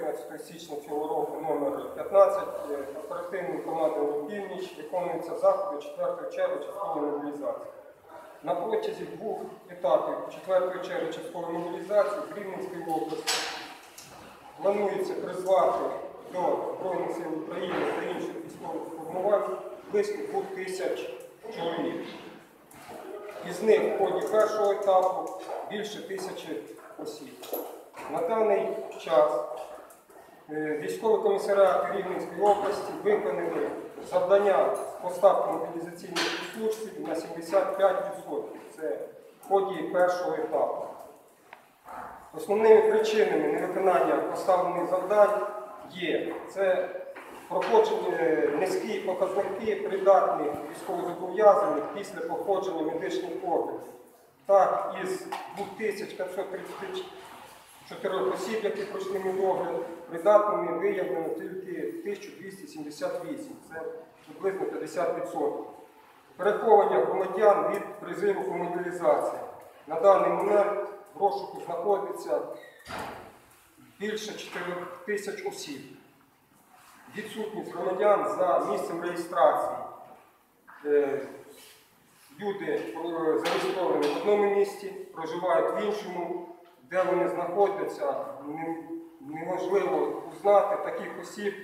14 січня цього року номер 15 е, оперативною командою «Північ» виконуються заходи 4 черги частини мобілізації. На протязі двох етапів 4 черги часткової мобілізації в Рівненській області планується призвати до Збройних сил України та інших військових формувань близько 2 тисяч чоловік. Із них в ході першого етапу більше тисячі осіб. На даний час е, військовий комісаріат Рівненської області виконали завдання з поставки мобілізаційних ресурсів на 75%. Це в ході першого етапу. Основними причинами невиконання поставлених завдань є це проходження е, низькі показники придатних військовозобов'язаних після проходження медичних оглядів. Так, із 2534 осіб, які пройшли медогляд, придатними виявлено тільки 1278, це приблизно 50%. Переховування громадян від призиву мобілізації. На даний момент в розшуку знаходиться більше 4 тисяч осіб. Відсутність громадян за місцем реєстрації. Е, Люди е, зареєстровані в одному місті, проживають в іншому, де вони знаходяться, неможливо узнати таких осіб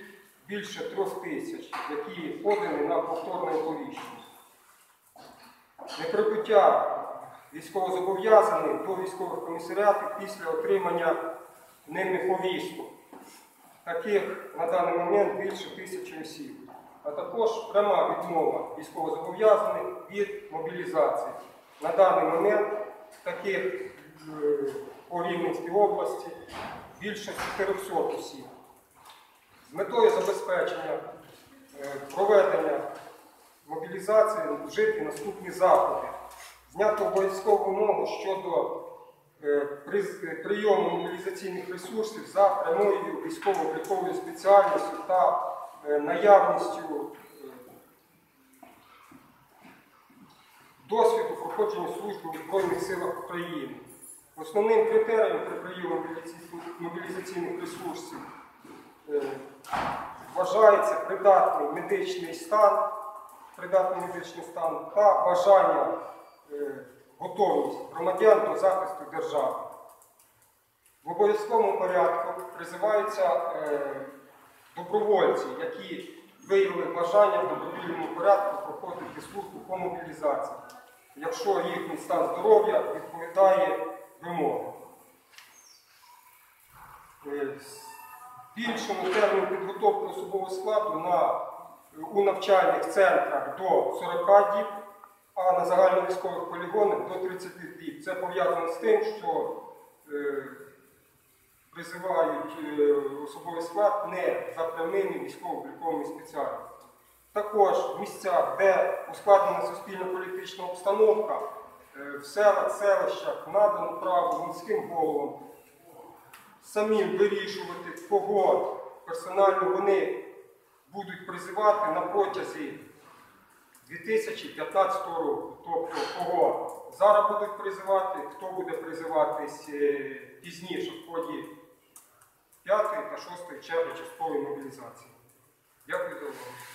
більше трьох тисяч, які подані на повторне оповіщення. Неприбуття військовозобов'язаних до військових комісаріатів після отримання ними повісток. Таких на даний момент більше тисячі осіб. А також пряма відмова військовозобов'язаних від мобілізації. На даний момент таких е, по Рівненській області більше 400 осіб. З метою забезпечення е, проведення мобілізації вжити наступні заходи. Знято обов'язкову вимогу щодо е, прийому мобілізаційних ресурсів за прямою військово-обліковою спеціальністю та е, наявністю досвіду проходження служби у Збройних силах України. Основним критерієм при мобілізаційних- мобілізаційних ресурсів е, вважається придатний медичний стан, придатний медичний стан та бажання е, готовність громадян до захисту держави. В обов'язковому порядку призиваються е, добровольці, які виявили бажання в добровільному порядку проходити службу по мобілізації, якщо їхній стан здоров'я відповідає вимогам. Е, Збільшено термін підготовки особового складу на, у навчальних центрах до 40 діб, а на загальновійськових полігонах до 30 діб. Це пов'язано з тим, що е, призивають е, особовий склад не за прямими військово-обліковими спеціальностями. Також в місцях, де ускладнена суспільно-політична обстановка, е, в селах, селищах надано право міським головам самим вирішувати, кого персонально вони будуть призивати на протязі 2015 року. Тобто, кого зараз будуть призивати, хто буде призиватись е, пізніше в ході 5 та 6 черги часткової мобілізації. Дякую за увагу.